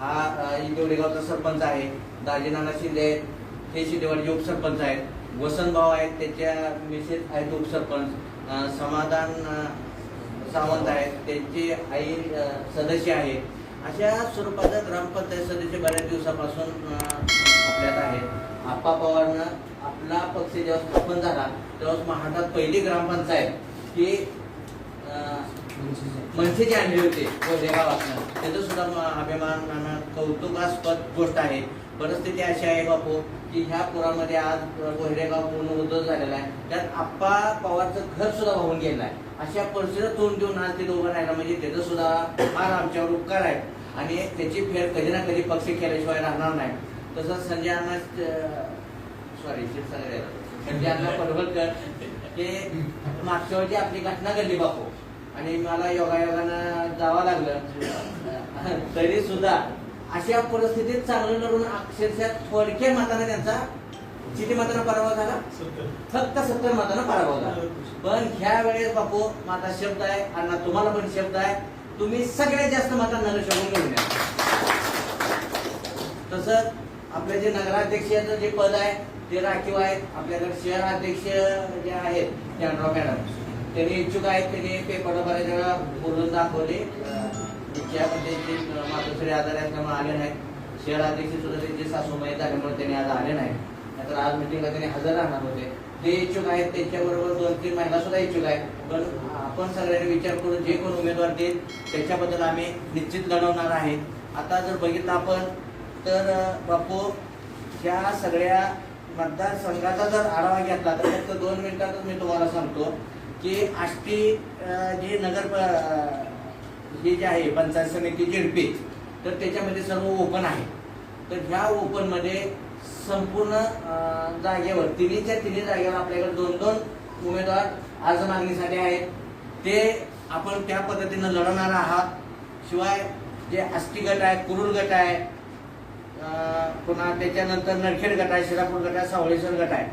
हा अ, इंदोरेगावचा सरपंच आहे दाजीनाना शिंदे आहेत हे शिंदेवाडीचे उपसरपंच आहेत वसंतभाऊ आहेत त्याच्या मिसेस आहेत उपसरपंच समाधान सावंत आहेत त्यांची आई सदस्य आहे. अशा स्वरूपाचा ग्रामपंचायत सदस्य बऱ्याच दिवसापासून आपल्यात आहेत आप्पा पवारनं आपला पक्ष जेव्हा स्थापन झाला तेव्हा महाराष्ट्रात पहिली ग्रामपंचायत ही मनसे जे आणले होते कोल्हे त्याचं सुद्धा अभिमान कौतुकास्पद गोष्ट आहे. परिस्थिती अशी आहे बापू की ह्या पुरामध्ये आज कोहिरेगाव पूर्ण उद्धव झालेला आहे. त्यात आप्पा पवारचं घर सुद्धा वाहून गेलं आहे. अशा परिस्थितीत तोंड देऊन आज तिथं उभं राहिलं म्हणजे त्याचं सुद्धा फार आमच्यावर उपकार आहे. आणि त्याची फेर कधी ना कधी पक्ष केल्याशिवाय राहणार नाही. तसंच संजय अण्णा सॉरी संजय अण्णा पडवलकर ते मागच्या वर्षी आपली घटना घडली बापू. आणि मला योगायोगानं जावं लागलं. तरी सुद्धा अशा परिस्थितीत चांगलं लढून अक्षरशः थोडक्या मताने त्यांचा किती मतानं पराभव झाला? फक्त सत्तर मतानं पराभव झाला. पण ह्या वेळेस बापू माझा शब्द आहे अण्णा तुम्हाला पण शब्द आहे. तुम्ही सगळ्यात जास्त मतांना शोधून घेऊन या. तसंच आपले जे नगराध्यक्षाचं जे पद आहे ते राखीव आहेत. आपल्याकडे शहर अध्यक्ष जे आहेत चंद्रराव मॅडम. त्यांनी इच्छुक आहेत त्यांनी पेपर बऱ्याच बोलून दाखवले. इच्छामध्ये जे मातोश्री आजार आहेत त्यामुळे आले नाहीत. शहर अध्यक्ष सुद्धा त्यांचे सासूबाई झाल्यामुळे त्यांनी आज आले नाहीत. नाहीतर आज मिटिंगला त्यांनी हजर राहणार होते. ते इच्छुक आहेत त्यांच्याबरोबर दोन तीन महिला सुद्धा इच्छुक आहेत. पण आपण सगळ्यांनी विचार करून जे कोण उमेदवार देईल त्याच्याबद्दल आम्ही निश्चित लढवणार आहे. आता जर बघितलं आपण तर बापू ह्या सगळ्या मतदारसंघाचा जर आढावा घेतला तर फक्त दोन मिनिटातच मी तुम्हाला सांगतो. की आष्टी जे जी नगर हे जे आहे पंचायत समिती झिडपी तर त्याच्यामध्ये सर्व ओपन आहे. तर ह्या ओपनमध्ये संपूर्ण जागेवर तिन्हीच्या तिन्ही जागेवर आपल्याकडे दोन दोन उमेदवार अर्ज मागणीसाठी आहेत. ते आपण त्या पद्धतीनं लढवणार आहात. शिवाय जे आष्टी गट आहे कुरुल गट आहे पुन्हा त्याच्यानंतर नरखेड गट आहे शिरापूर गट आहे सावळेश्वर गट आहे.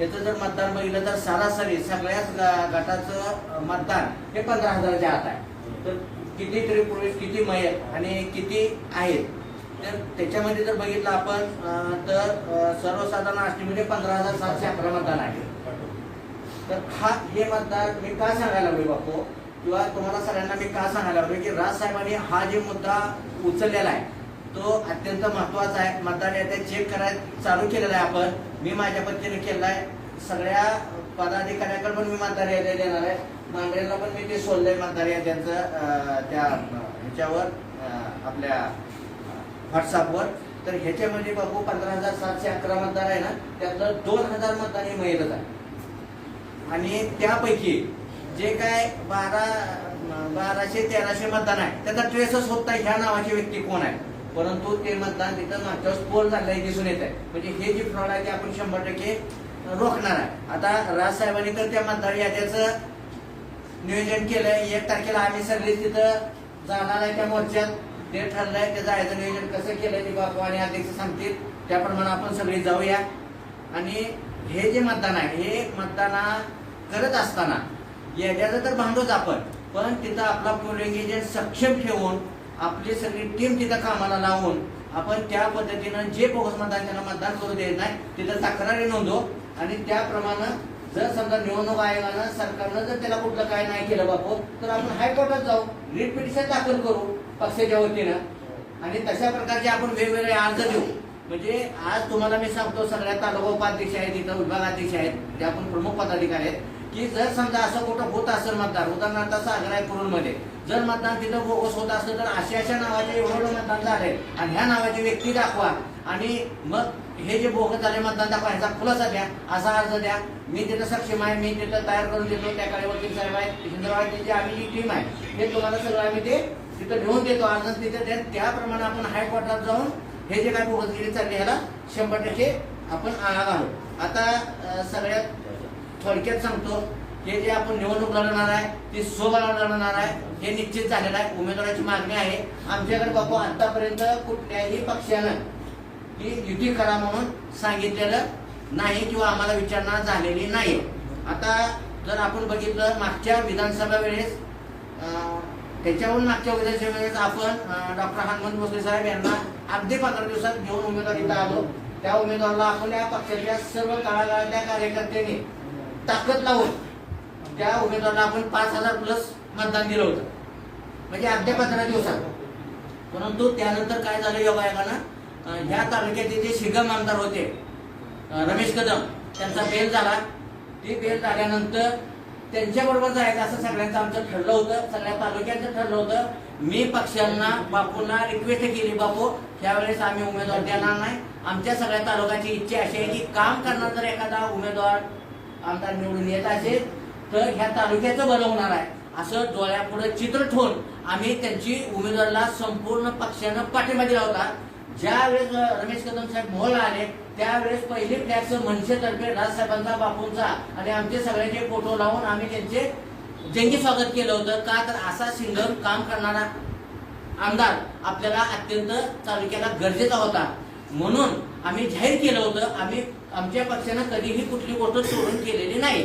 याचं जर मतदान बघितलं तर सरासरी सगळ्याच ग- गटाचं मतदान हे पंधरा हजाराच्या आत आहे. तर कितीतरी पुरुष किती मयत आणि किती आहेत? तर त्याच्यामध्ये जर बघितलं आपण तर सर्वसाधारण अष्टमीने पंधरा हजार सातशे अकरा मतदान आहे. तर हा हे मतदार मी का सांगायला हवे बापू? किंवा तुम्हाला सगळ्यांना मी का सांगायला हवे की राज साहेबांनी हा जे मुद्दा उचललेला आहे तो अत्यंत महत्त्वाचा आहे. मतदान याद्या चेक करायला चालू केलेला आहे आपण. मी माझ्या पद्धतीने केलेला आहे सगळ्या पदाधिकाऱ्याकडे पण मी मतदार याद्या देणार आहे. मांडरेला पण मी ते सोडलंय मतदार याद्यांचं त्या ह्याच्यावर आपल्या व्हॉट्सअपवर. तर ह्याच्यामध्ये बाबू पंधरा हजार सातशे अकरा मतदार आहे ना त्यातलं दोन हजार मतदार हे महिलाच आहे. आणि त्यापैकी जे काय बारा बाराशे तेराशे मतदान आहे त्याचा ट्रेसच होत नाही. ह्या नावाची व्यक्ती कोण आहे? परंतु ते मतदान तिथं मागच्या वेळेस झालेलं झालंय दिसून येत आहे म्हणजे हे जे फ्रॉड आहे ते आपण शंभर टक्के रोखणार आहे. आता राजसाहेबांनी तर त्या मतदार याद्याचं नियोजन केलंय. एक तारखेला आम्ही सगळे तिथं जाणार आहे त्या मोर्चात. ते ठरलंय ते जायचं नियोजन कसं केलंय ते बापू आणि अध्यक्ष सांगतील. त्याप्रमाणे आपण सगळे जाऊया. आणि हे जे मतदान आहे हे मतदाना करत असताना याद्याचं तर भांडूच आपण. पण तिथं आपला पोलिंग एजंट सक्षम ठेवून आपली सगळी टीम तिथं कामाला लावून आपण त्या पद्धतीनं जे बोगस मतदान त्यांना मतदान करू देत नाही तिथं तक्रारी नोंदव आणि त्याप्रमाणे जर समजा निवडणूक आयोगानं सरकारनं जर त्याला कुठलं काय नाही केलं बापू तर आपण हायकोर्टात जाऊ रिट पिटिशन दाखल करू पक्षाच्या वतीनं. आणि तशा प्रकारचे आपण वेगवेगळे अर्ज देऊ. म्हणजे आज तुम्हाला मी सांगतो सगळ्या तालुका उपाध्यक्ष आहेत इथं विभागाध्यक्ष आहेत जे आपण प्रमुख पदाधिकारी आहेत की जर समजा असं कुठं होत असेल मतदार उदाहरणार्थ सागर आहे कुरुलमध्ये जर मतदान तिथं बोगस होत असलं तर अशा अशा नावाचे एवढं मतदान झालंय. आणि ह्या नावाची व्यक्ती दाखवा. आणि मग हे जे बोगस झाले मतदान दाखवा ह्याचा खुलासा द्या. असा अर्ज द्या. मी तिथं सक्षम आहे. मी तिथं तयार करून देतो. त्या काळी वकील साहेब आहेत. सिंधुरावाची जी आम्ही जी टीम आहे हे तुम्हाला सगळं आम्ही ते तिथं लिहून देतो. अर्ज तिथे द्या. त्याप्रमाणे आपण हायकोर्टात जाऊन हे जे काय बोगसगिरी चालली ह्याला शंभर टक्के आपण आळा आहोत आता सगळ्यात थोडक्यात सांगतो. हे जे आपण निवडणूक लढणार आहे ती सोबा लढणार आहे. हे निश्चित झालेलं आहे. उमेदवाराची मागणी आहे. आमच्याकडे बापू आतापर्यंत कुठल्याही पक्षानं ही युती करा म्हणून सांगितलेलं नाही किंवा आम्हाला विचारणा झालेली नाही. आता जर आपण बघितलं मागच्या विधानसभा वेळेस त्याच्याहून मागच्या विधानसभेत आपण डॉक्टर हनुमंत भोसले साहेब यांना अगदी पंधरा दिवसात घेऊन उमेदवार इथं आलो. त्या उमेदवाराला या पक्षाच्या सर्व काळाकाळातल्या कार्यकर्त्यांनी ताकद लावून त्या उमेदवाराला आपण पाच हजार प्लस मतदान दिलं होतं. म्हणजे अगदी पंधरा दिवसात. परंतु त्यानंतर काय झालं योगायोगानं ह्या तालुक्याचे जे शिगम आमदार होते रमेश कदम त्यांचा बेल झाला. ते बेल झाल्यानंतर त्यांच्याबरोबर जायचं असं सगळ्यांचं आमचं ठरलं होतं सगळ्या तालुक्यांचं ठरलं होतं. मी पक्षांना बापूंना रिक्वेस्ट केली बापू त्यावेळेस आम्ही उमेदवार देणार नाही. आमच्या सगळ्या तालुक्याची इच्छा अशी आहे की काम करणार जर एखादा उमेदवार आमदार निवडून येत असेल तर ह्या तालुक्याचं भलं होणार आहे. असं डोळ्यापुढे चित्र ठेवून आम्ही त्यांची उमेदवाराला संपूर्ण पक्षानं पाठिंबा दिला होता. ज्यावेळेस रमेश कदम साहेब मोहला आले त्यावेळेस पहिले फ्लॅक्स मनसेतर्फे राजसाहेबांचा बापूंचा आणि आमचे सगळ्यांचे फोटो लावून आम्ही त्यांचे जंगी स्वागत केलं होतं. का तर असा सिंगम काम करणारा आमदार आपल्याला अत्यंत तालुक्याला गरजेचा होता. म्हणून आम्ही जाहीर केलं होतं आम्ही आमच्या पक्षानं कधीही कुठली गोष्ट सोडून केलेली नाही.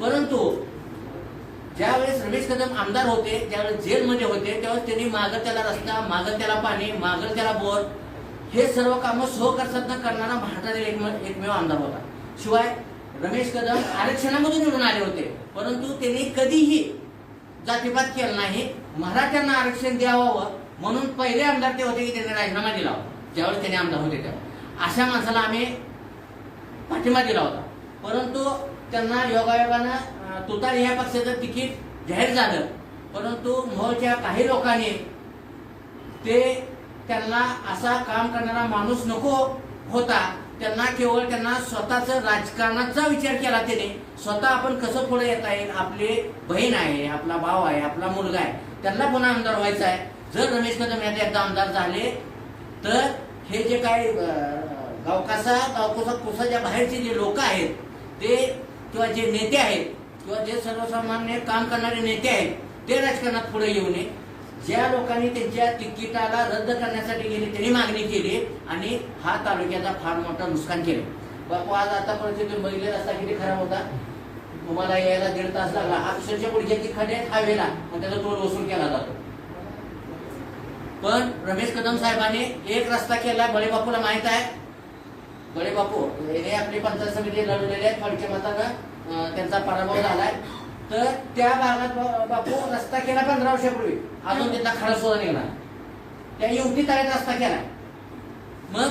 परंतु ज्यावेळेस रमेश कदम आमदार होते ज्यावेळेस जेलमध्ये होते त्यावेळेस त्यांनी मागत त्याला रस्ता मागत त्याला पाणी मागत त्याला बोर हे सर्व कामं सहकर्षात करणारा भारतातील एकमेव एकमेव आमदार होता. शिवाय रमेश कदम आरक्षणामधून निवडून आले होते परंतु त्यांनी कधीही जातीपात केला नाही. मराठ्यांना आरक्षण द्यावं म्हणून पहिले आमदार ते होते की त्यांनी राजीनामा दिला होता ज्यावेळेस त्यांनी आमदार होते तेव्हा. अशा माणसाला आम्ही पाठिंबा दिला होता. परंतु त्यांना योगायोगानं तुतारी ह्या पक्षाचं तिकीट जाहीर झालं. परंतु मोहच्या काही लोकांनी ते त्यांना असा काम करणारा माणूस नको होता. त्यांना केवळ त्यांना स्वतःच राजकारणाचा विचार केला त्याने. स्वतः आपण कसं पुढे येता येईल? आपली बहीण आहे आपला भाव आहे आपला मुलगा आहे. त्यांना पुन्हा आमदार व्हायचा आहे. जर रमेश कदम यात एकदा आमदार झाले तर हे जे काही गावकासा गावकोसा कोसाच्या बाहेरचे जे लोक आहेत ते किंवा जे नेते आहेत किंवा जे सर्वसामान्य काम करणारे नेते आहेत ते राजकारणात पुढे येऊ नये. ज्या लोकांनी त्यांच्या तिकिटाला रद्द करण्यासाठी गेली त्यांनी मागणी केली आणि हा तालुक्याचा फार मोठं नुकसान केलं. बापू आज आतापर्यंत तुम्ही बघितले रस्ता किती खराब होता? तुम्हाला यायला दीड तास लागला. अक्षरशः पुढच्या खडे आहेत हायवेला पण त्याचा तोड वसूल केला जातो. पण रमेश कदम साहेबांनी एक रस्ता केला बळे बापूला माहीत आहे? बळे बापू हे आपली पंचायत समिती लढवलेले आहेत फडके मतानं त्यांचा पराभव झालाय. तर त्या भागात बापू रस्ता केला पंधरा वर्षापूर्वी. अजून त्यांचा खडा सुद्धा निघाला त्या युवती तळ्यात रस्ता केला मग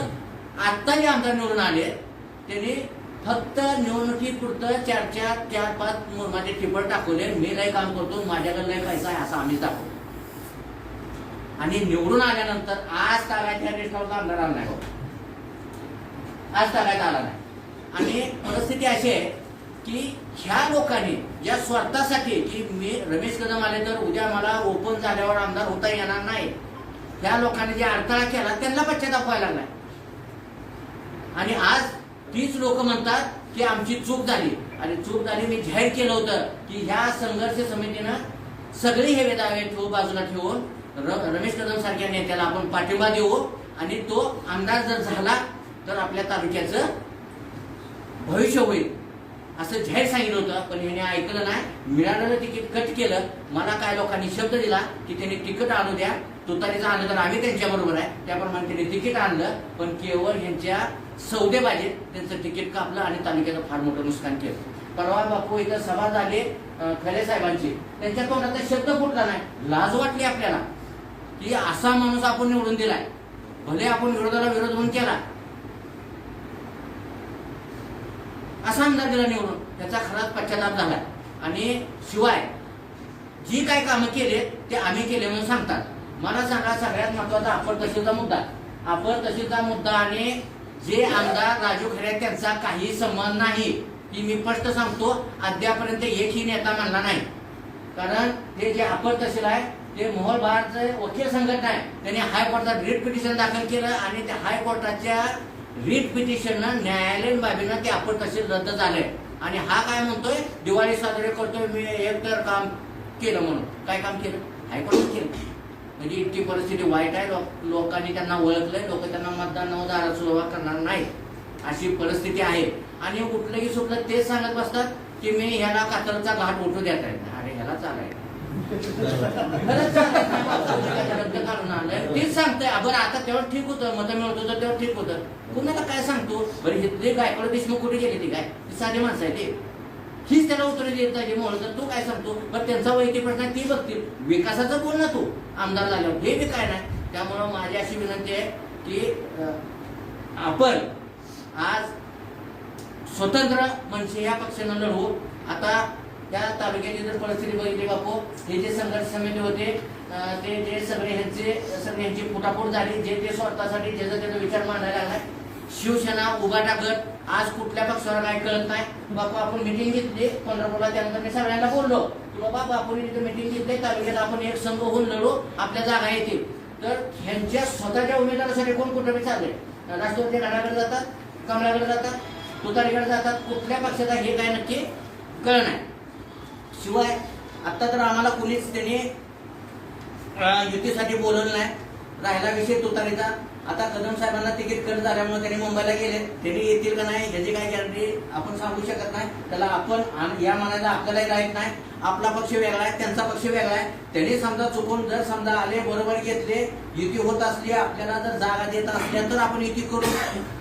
आता जे आमदार निवडून आले. त्यांनी फक्त निवडणुकीपुरतं चार चार चार पाच माझे टिपळ टाकवले. मी लय काम करतो माझ्याकडे लय पैसा आहे असं आम्हीच दाखवतो. आणि निवडून आल्यानंतर आज तागायत या लिस्टावर आमदार आला नाही. आज तागायत आला नाही. आणि परिस्थिती अशी आहे की ह्या लोकांनी ज्या स्वार्थासाठी की मी रमेश कदम आले तर उद्या मला ओपन झाल्यावर आमदार होता येणार नाही. ह्या लोकांनी जे अडथळा केला त्यांना पश्चाताप व्हायला लागलाय. आणि आज तीच लोक म्हणतात की आमची चूक झाली. आणि चूक झाली मी जाहीर केलं होतं की ह्या संघर्ष समितीनं सगळे हे वेदावे ठेवू बाजूला ठेवून र- रमेश कदम सारख्या नेत्याला आपण पाठिंबा देऊ. आणि तो आमदार जर झाला तर आपल्या तालुक्याचं भविष्य होईल. असं जाहीर सांगितलं होतं पण ह्याने ऐकलं नाही. मिळालेलं तिकीट कट केलं. मला काय लोकांनी शब्द दिला की त्यांनी तिकीट आणू द्या. तुतारीचं आणलं तर आम्ही त्यांच्या बरोबर आहे. त्याप्रमाणे त्यांनी तिकीट आणलं पण केवळ ह्यांच्या सौदेबाजीत त्यांचं तिकीट कापलं आणि तालुक्याचं फार मोठं नुकसान केलं. परवा बापू इथं सभा झाली खरे साहेबांची. त्यांच्या तोंडात शब्द फुटला नाही. लाज वाटली आपल्याला की असा माणूस आपण निवडून दिलाय. भले आपण विरोधाला विरोध म्हणून केला असा आमदार दिला निवडून त्याचा खराच पश्चाताप झालाय. आणि शिवाय जी काय कामं केले ते आम्ही केले म्हणून सांगतात. मला सांगा सगळ्यात महत्त्वाचा आपण तहसीलचा मुद्दा. आपण तहसीलचा मुद्दा आणि जे आमदार राजू खरे त्यांचा काही संबंध नाही. ही मी स्पष्ट सांगतो अद्यापर्यंत एकही नेता म्हणला नाही. कारण हे जे अपर तहसील आहे ते मोहोळ बारचं वकील संघटना आहे. त्यांनी हायकोर्टात रिट पिटिशन दाखल केलं आणि त्या हायकोर्टाच्या रिट पिटिशननं न्यायालयीन बाबीनं ते आपण कसे रद्द झालंय. आणि हा काय म्हणतोय? दिवाळी साजरे करतोय मी एक तर काम केलं म्हणून. काय काम केलं? हायकोर्टात केलं. म्हणजे इतकी परिस्थिती वाईट आहे लोक- लोकांनी त्यांना ओळखलंय लोक त्यांना मतदान न दारात सुरुवात करणार नाही अशी परिस्थिती आहे. आणि कुठलंही सुद्धा सुटलं तेच सांगत बसतात की मी ह्याला कातरचा घाट उठू देत आहे. अरे ह्याला चालायला खरंच रद्द काढून तेच सांगतंय. आपण आता तेव्हा ठीक होतं. मत मिळत होतं तेव्हा ठीक होतं. कुणाला काय सांगतो? बरं हे ते गायकवाड देशमुख कुठे गेले ती काय? साधे माणसं आहे ते. हीच त्याला उत्तर देत नाही म्हणून तर तू काय सांगतो? बरं त्यांचा वैयक्तिक प्रश्न ती बघतील. विकासाचं बोल ना तू. आमदार झाल्यावर हे बी काय नाही. त्यामुळं माझी अशी विनंती आहे की आपण आज स्वतंत्र म्हणजे या पक्षानं लढवू आता त्या तालुक्याची जर परिस्थिती बघितली बापू हे जे संघर्ष समिती होते ते जे सगळे ह्यांचे सगळे ह्यांची पुटापूट झाली जे ते स्वतःसाठी ज्याचा त्याचा विचार मांडायला लागलाय शिवसेना उगाटा टाकत आज कुठल्या पक्षाला काय कळत नाही. बापू आपण मिटिंग घेतली पंढरपूरला त्यानंतर मी सगळ्यांना बोललो की बाबा बापूने तिथे मिटिंग घेतली तालुक्यात आपण एक संघ होऊन लढू आपल्या जागा येतील. तर ह्यांच्या स्वतःच्या उमेदवारासाठी कोण कुठं चालले राष्ट्रवादी घराकडे जातात कमळाकडे जातात तुतारीकडे जातात कुठल्या पक्षाचा हे काय नक्की कळ नाही. शिवाय आता तर आम्हाला कुणीच त्यांनी युतीसाठी बोलवलं नाही राहिला विषय तुतारीचा. आता कदम साहेबांना तिकीट कट झाल्यामुळे त्यांनी मुंबईला गेले. त्यांनी येतील का नाही याची काही गॅरंटी आपण सांगू शकत नाही. त्याला आपण या मनाला आपल्यालाही राहत नाही. आपला पक्ष वेगळा आहे त्यांचा पक्ष वेगळा आहे. त्यांनी समजा चुकून जर समजा आले बरोबर घेतले युती होत असली आपल्याला जर जागा देत असल्या तर आपण युती करू.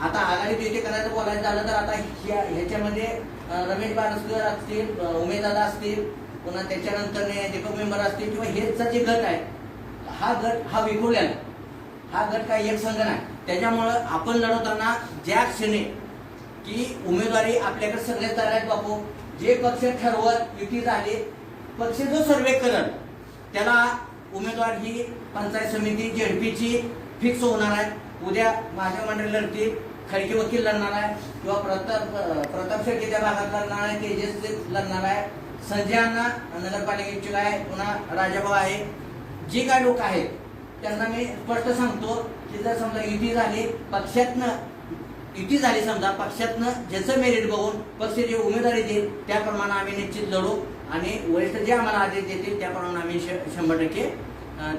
आता आघाडीत युती करायचं बोलायचं झालं तर आता ह्या- ह्याच्यामध्ये रमेश बारसकर असतील उमेदवार असतील पुन्हा त्याच्यानंतर दीपक मेंबर असतील किंवा हेचा जे गट आहे हा गट हा विखुरलेला आहे. हा गट काही एक संघ नाही. त्याच्यामुळं आपण लढवताना ज्या क्षणी की उमेदवारी आपल्याकडे सगळे तयार आहेत बापू. जे पक्ष ठरवत युती झाली पक्ष जो सर्वे करत त्याला उमेदवार ही पंचायत समिती जेडपीची फिक्स होणार आहे. उद्या माझ्या मंडळी लढतील खडके वकील लढणार आहे किंवा प्रताप प्रताप शेट्टी त्या भागात लढणार आहे तेजस लढणार आहे संजय अण्णा नगरपालिकेचे आहे पुन्हा राजाभाऊ आहे. जे काय लोक आहेत त्यांना मी स्पष्ट सांगतो की जर समजा युती झाली पक्षातनं युती झाली समजा पक्षातनं ज्याचं मेरिट बघून पक्ष जे उमेदवारी देईल त्याप्रमाणे आम्ही निश्चित लढू. आणि वरिष्ठ जे आम्हाला आदेश देतील त्याप्रमाणे आम्ही श- शंभर टक्के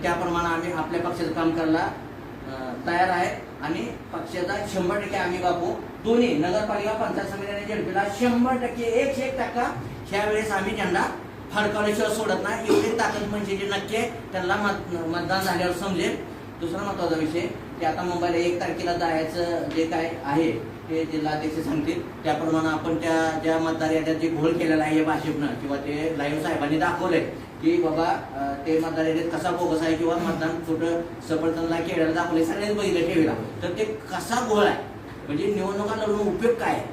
त्याप्रमाणे आम्ही आपल्या पक्षाचं काम करायला तयार आहे. आणि पक्षाचा शंभर टक्के आम्ही बापू दोन्ही नगरपालिका पंचायत समितीने जनतेला शंभर टक्के एकशे एक टक्का ह्या वेळेस आम्ही झेंडा फडकावल्याशिवाय सोडत नाही. एवढी ताकद म्हणजे जे नक्की आहे त्यांना मत मतदान झाल्यावर समजेल. दुसरा महत्त्वाचा विषय की आता मुंबईला एक तारखेला जायचं जे काय आहे ते जिल्हाध्यक्ष सांगतील. त्याप्रमाणे आपण त्या ज्या मतदार याद्यात जे घोळ केलेला आहे या भाजपनं किंवा ते लाईव्ह साहेबांनी दाखवलंय की बाबा ते मतदार याद्यात कसा बोगस आहे किंवा मतदान कुठं सफरचंदला केळ्याला दाखवले सगळ्यांनी बघितलं टीव्हीला. तर ते कसा घोळ आहे? म्हणजे निवडणुका लढून उपयोग काय आहे?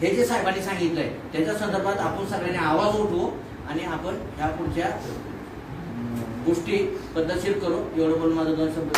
हे जे साहेबांनी सांगितलंय त्याच्या संदर्भात आपण सगळ्यांनी आवाज उठवू आणि आपण ह्या पुढच्या गोष्टी पद्धतशीर करू. एवढं बोलून माझं दोन शब्द